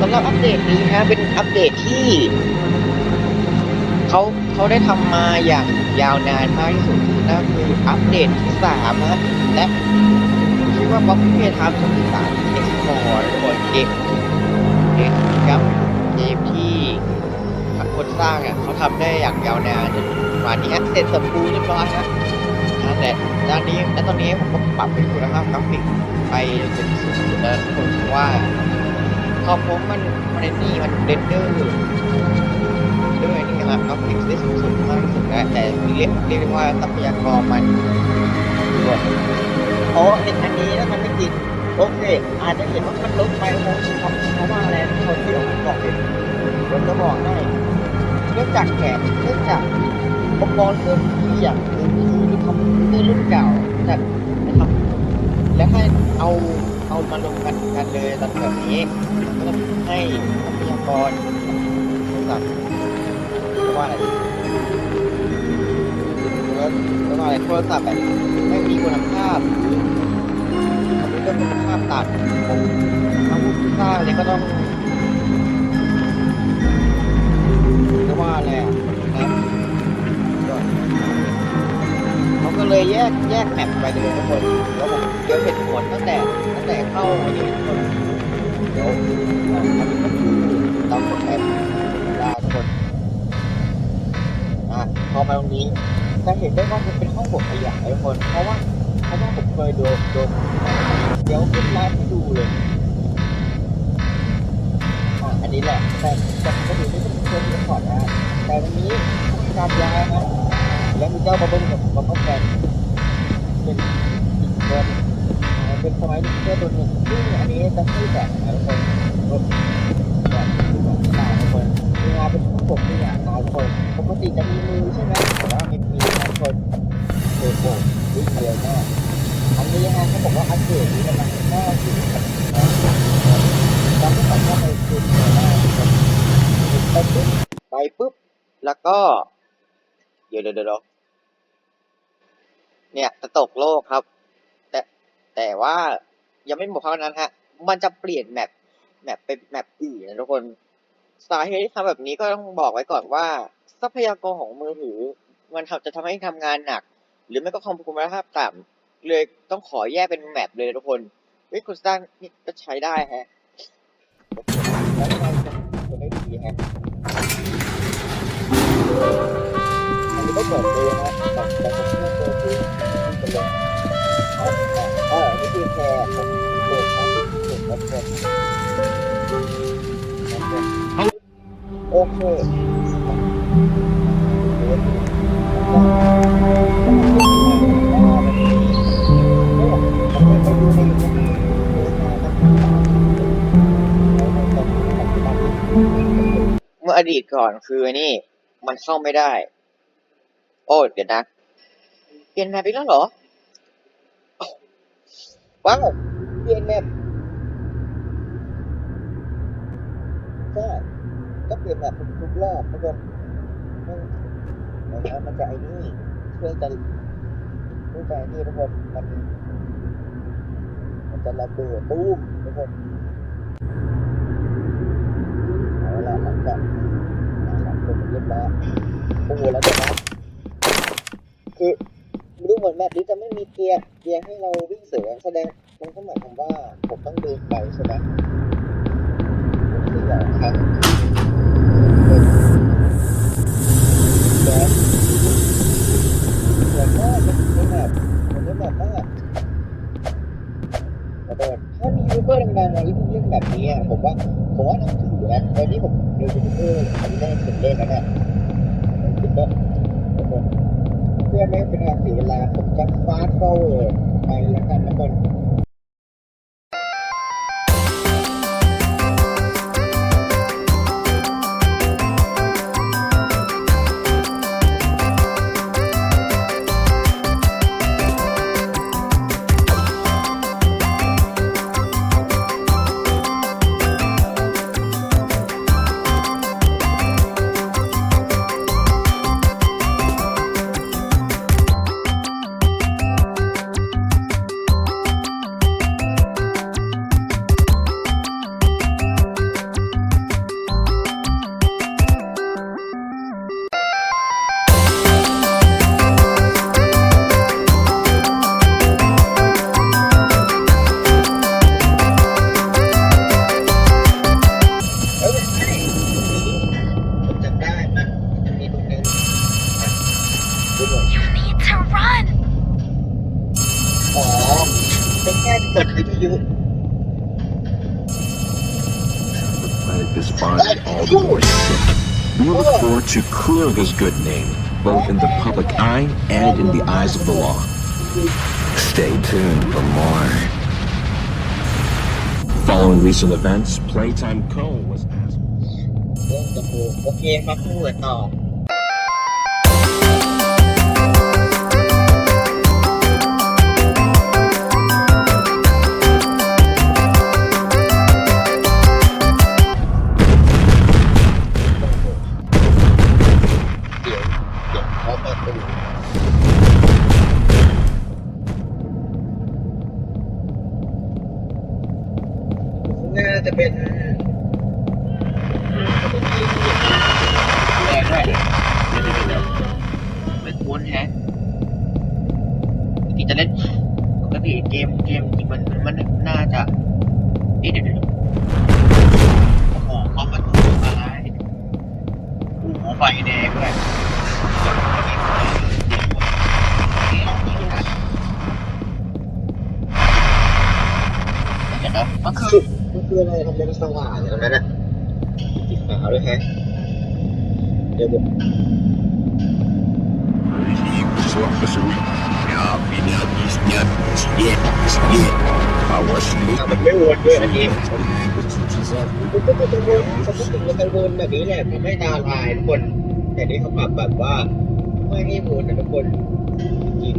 สำหรับอัปเดตนี้นะเป็นอัปเดตที่เขาเขาได้ทำมาอย่างยาวนานมากที่สุดนั่นคืออัปเดตที่สามนะและชื่อว่าป๊อปปี้ทำสมสารเอ็กซ์พอร์ตทุกคนเกมเกมครับเกมที่คนสร้างอะเขาทำได้อย่างยาวนานจนป่านนี้เสร็จสมบูรณ์เรียบร้อยนะแต่ด้านนี้และตอนนี้ผมก็ปรับเป็นคุณภาพกราฟิกไปเป็นสุดๆแล้วทุกคนเพราะว่า พอผมมันมันนี่มันเรนเดอร์ด้วยนี่ครับกราฟิกได้สูงสุดมากที่สุดแล้วแต่เรียกเรียกว่าทรัพยากรมันหมดอ๋อเห็นอันนี้แล้วมันไม่ติดโอเคอาจจะเห็นว่ามันลดไปโอ้โหเพราะเพราะว่าอะไรทุกคนที่ผมบอกเลยผมจะบอกให้เนื่องจากแขกเนื่องจากอุปกรณ์เดิมที่อย่างอื่นคือคอมพิวเตอร์รุ่นเก่าแบบนะครับและให้เอา เอามาลงกันกันเลยตอนแบบนี้ก็ต้องให้ทรัพยากรโทรศัพท์เรียกว่าอะไรเรียกว่าอะไรโทรศัพท์แบบไม่มีคุณภาพคอมพิวเตอร์คุณภาพต่ำผมทางผู้สร้างเนี่ยก็ต้องเรียกว่าอะไรอะเขาก็เลยแยกแยกแมปไปเลยทุกคนแล้วผมเดี๋ยวเห็นผลตั้งแต่ต แต่เข้าอันนี้ทุกคนเดี๋ยวอันนี้อเรากดแอปลาทุกคนอะพอมาตรงนี้จะเห็นได้ว่ามันเป็นห้องบทขยายทุกคน เพราะว่าเพราะว่าผมเคยดูดูเดี๋ยวขึ้นไลฟ์ให้ดูเลยอะอันนี้แหละ แต่แต่ก็ดูที่เป็นเครื่องรีคอร์ดนะแต่วันนี้มีการย้ายนะแล้วมีเจ้าบับเบิ้ลกับบับเบิ้ลแฟนเป็นอีกตัวหนึ่ง เป็นสมัยเพื่อตัวหนึ่งซึ่งอันนี้จะให้แบบนะทุกคนรถแบบแบบตาทุกคนมีงาเป็นผู้ปกตัวอย่างคนปกติจะมีมือใช่ไหมแต่ว่าม่มีนะทุกคนโอ้โหวิ่งเร็วมากอันนี้นะเขาบอกว่าอัปเดตนี้กำลังหน้าที่นะเราไม่สามารถไปคืนได้ไปปุ๊บไปปุ๊บแล้วก็ เดี๋ยวเดี๋ยวเดี๋ยวเนี่ยจะตกโลกครับ แต่ว่ายังไม่หมดเท่านั้นฮะ มันจะเปลี่ยนแมปแมปเป็นแมปอื่นนะทุกคนสาเหตุที่ทำแบบนี้ก็ต้องบอกไว้ก่อนว่า ทรัพยากรของมือถือ มันทำจะทำให้ทำงานหนัก หรือไม่ก็คอมคุณภาพต่ำเลยต้องขอแยกเป็นแมปเลยนะทุกคนเฮ้ยคุณสร้างนี่ก็ใช้ได้ฮะแล้วมันจะได้ดีฮะอันนี้ก็เปิดเลยนะแต่แต่ผมไม่เจอคือเป็นเลย โอเคเมื่ออดีตก่อนคือนี่ มันเข้าไม่ได้ โอ้เดี๋ยวนะ เปลี่ยนแมปอีกแล้วเหรอ ว้าวเปลี่ยนแมปใช่ก็เปลี่ยนแมปทุกรอบทุกคนมันมันมันจะไอ้นี่เครื่องจะเครื่องจะไอ้นี่ทุกคนมันมันจะระเบิดตูมทุกคนเอาละหลังจากหลังจากเรียบร้อยโอ้โหแล้วเดี๋ยวนะคือ ดูเหมือนแบบนี้จะไม่มีเกียร์เกียร์ให้เราวิ่งเสือแสดงมันก็หมายความว่าผมต้องเดินไปใช่ไหมผมเสือครับแต่เหมือนว่าเป็นแบบเหมือนแบบว่าขอโทษถ้ามียูทูบเบอร์ดังๆมาที่เล่นแบบนี้อะผมว่าผมว่านับถือนะตอนนี้ผมดูยูทูบเบอร์อันนี้ได้ถึงเล่นแล้วเนี่ยผมคิดว่าเพื่อไม่ให้เป็นการเสียเวลาผม จ has spotted all the boys sick. We look forward to Kruger's good name, both in the public eye and in the eyes of the law. Stay tuned for more. Following recent events, Playtime Co. was asked. โอ้โหโอเคมาพูดต่อ น่าจะเป็นแรงด้วยเดี๋ยวเดี๋ยวเดี๋ยวไม่ควรแฮะปกติจะเล่นปกติเกมเกมจริงมันมันน่าจะเดี๋ยวเดี๋ยวเดี๋ยวโอ้โหเขาประตูอะไรโอ้โหไฟแดงด้วยเห็นนะมันคือมัน คืออะไรทำไมมันสว่างอย่างนั้นอะสีขาวด้วยแฮะเดี๋ยวผมมันไม่วนด้วยอันนี้มันก็จะวนปกติมันจะวนแบบนี้แหละทำให้ตาลายทุกคน แต่นี่เขาปรับแบบว่าไม่ให้วนนะทุกคนจริง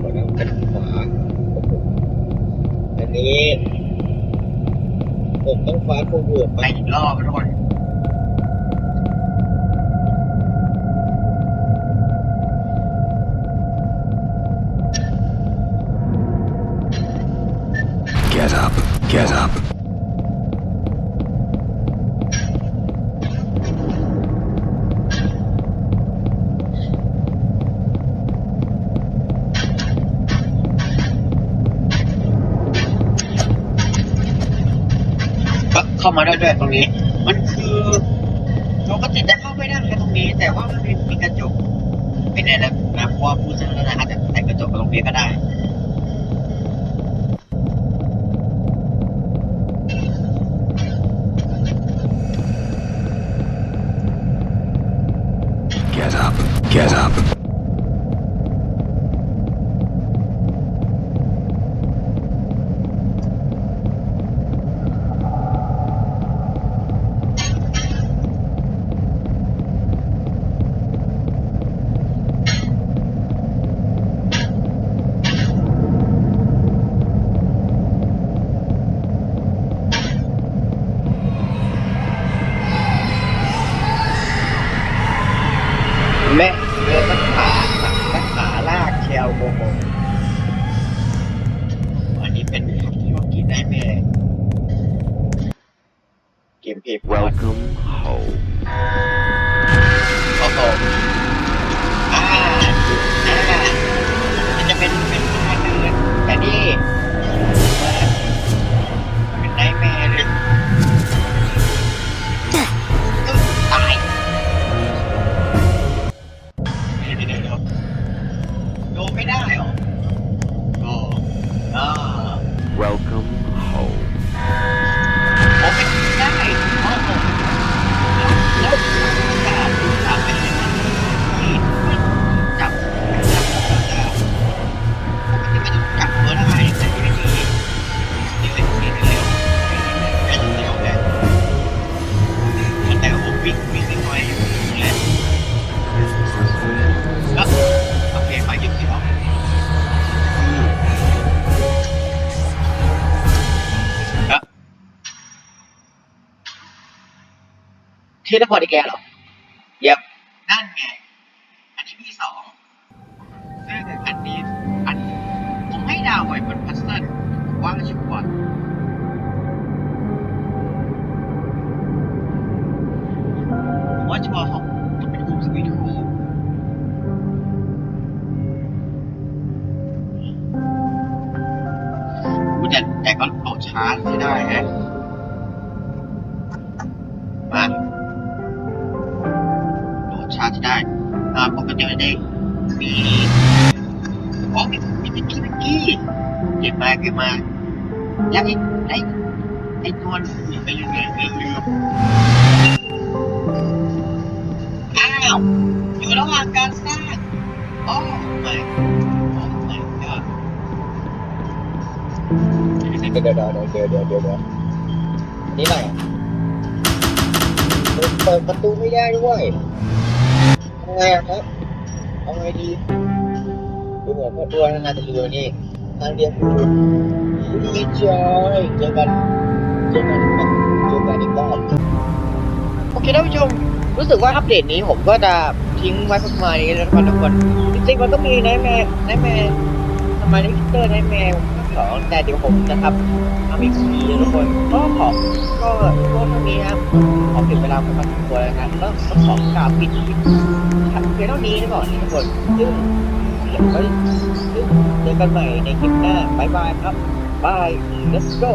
ขอนั่งกันขวาอั นนี้ผมต้องฟ้าโควิดไปอีกรอบทุกคน เข้ามาได้ด้วยตรงนี้ มันคือปกติจะเข้าไม่ได้แค่ตรงนี้ แต่ว่ามันมีมีกระจกไม่แน่นะนะเพราะว่าผู้เชี่ยวชาญอาจจะใส่กระจกตรงนี้ก็ได้ Get up, get up. แม่เรือสักขาสักขาลากเชียวโมโหอันนี้เป็นที่ว่ากินได้แม่ เกมเพลย์ Welcome home. โอ้โหอ่าอ่ามันจะเป็นเป็นทางเดินแต่นี่เป็นไนท์แมร์เลยตายเดี๋ยวเดี๋ยวเดี๋ยวโดนไม่ได้เหรอโอ้อ่า ที่นครอีแกหรอเย็บนั่นไง อันนี้มีสองซึ่งอันนี้อันผมให้ดาวไว้บนพัสดุว่าชิบวันผมว่าเฉพาะของต้องเป็นกลุ่มสวีทโฮมอุ๊ยแต่แต่ก็โหลดช้า อ่าปกติมันจะมีโอ้มีมีมิกกี้มิกกี้เก็บมาเก็บมาอยากอีกไอ้ไอ้ตัวหนีไปยังไงไม่ลืมอ้าวอยู่ระหว่างการสร้างโอ้ my โอ้ my god เดี๋ยวเดี๋ยวเดี๋ยวเดี๋ยวเดี๋ยวเดี๋ยวเดี๋ยวนี่ไรอะเปิดประตูไม่ได้ด้วย ทำไงอะครับเอาไงดีดูเหมือนว่าตัวน่าจะอยู่นี่ทางเดียวคือดีจอยเจอกันเจอกันเจอกันอีกรอบโอเคท่านผู้ชมรู้สึกว่าอัปเดตนี้ผมก็จะทิ้งไว้ประมาณนี้แล้วนะครทุกคนจริงๆมันก็มีไนท์แมร์ไนท์แมร์ทำไมนิเตอร์ไนท์แมร์ สองแต่เดี๋ยวผมจะทำทำอีกทีนะทุกคนก็ขอก็ก็เท่านี้ครับขอถึงเวลาพอสมควแล้วนะก็ต้องขอกราบปิดคลิปเพียงเท่านี้นะก่อนทุกคนซึ่งเดี๋ยวไว้เจอกันใหม่ในคลิปหน้าบายบายครับบาย let's go